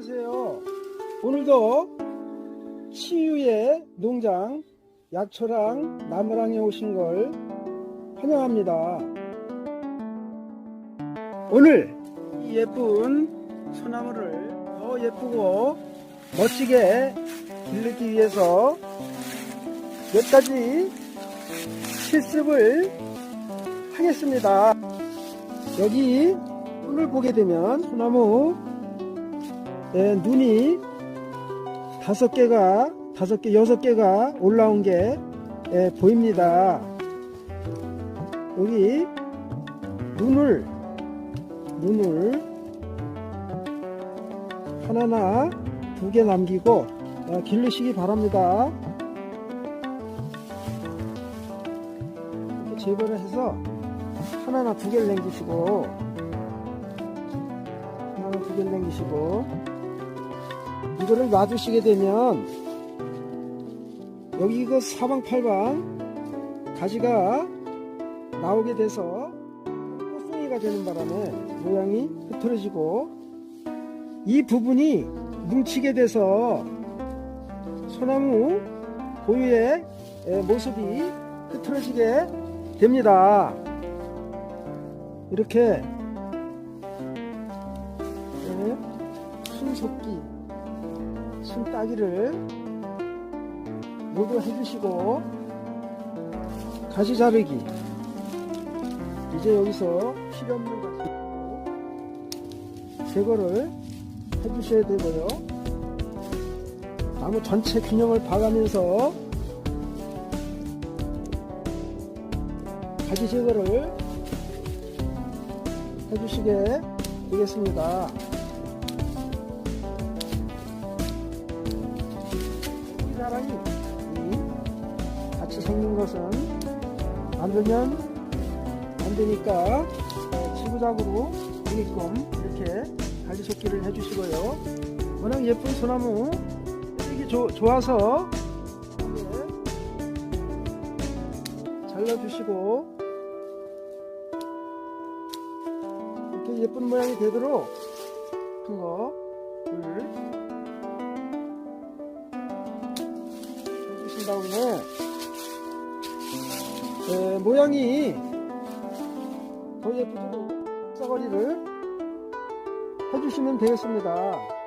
안녕하세요. 오늘도 치유의 농장 약초랑 나무랑에 오신 걸 환영합니다. 오늘 이 예쁜 소나무를 더 예쁘고 멋지게 기르기 위해서 몇 가지 실습을 하겠습니다. 여기 손을 보게 되면 소나무 네, 눈이 다섯 개가 다섯 개 여섯 개가 올라온 게 예, 보입니다. 여기 눈을 눈을 하나나 두 개 남기고 어, 기르시기 바랍니다. 이렇게 제거를 해서 하나나 두 개를 남기시고 하나나 두 개를 남기시고 이거를 놔두시게 되면 여기 그 사방팔방 가지가 나오게 돼서 꽃송이가 되는 바람에 모양이 흐트러지고 이 부분이 뭉치게 돼서 소나무 고유의 에, 모습이 흐트러지게 됩니다. 이렇게 네, 순속기 순 따기를 모두 해주시고 가지 자르기 이제 여기서 필요 없는 가지 제거를 해주셔야 되고요 나무 전체 균형을 봐가면서 가지 제거를 해주시게 되겠습니다. 같이 생긴 것은 만들면 안 되니까 어, 지구작으로 되게끔 이렇게 가지 속기를 해주시고요. 워낙 예쁜 소나무 이게 좋아서 잘라주시고 이렇게 예쁜 모양이 되도록 큰 거를 해주신 다음에 에, 모양이 더 예쁘도록 싸거리를 해주시면 되겠습니다.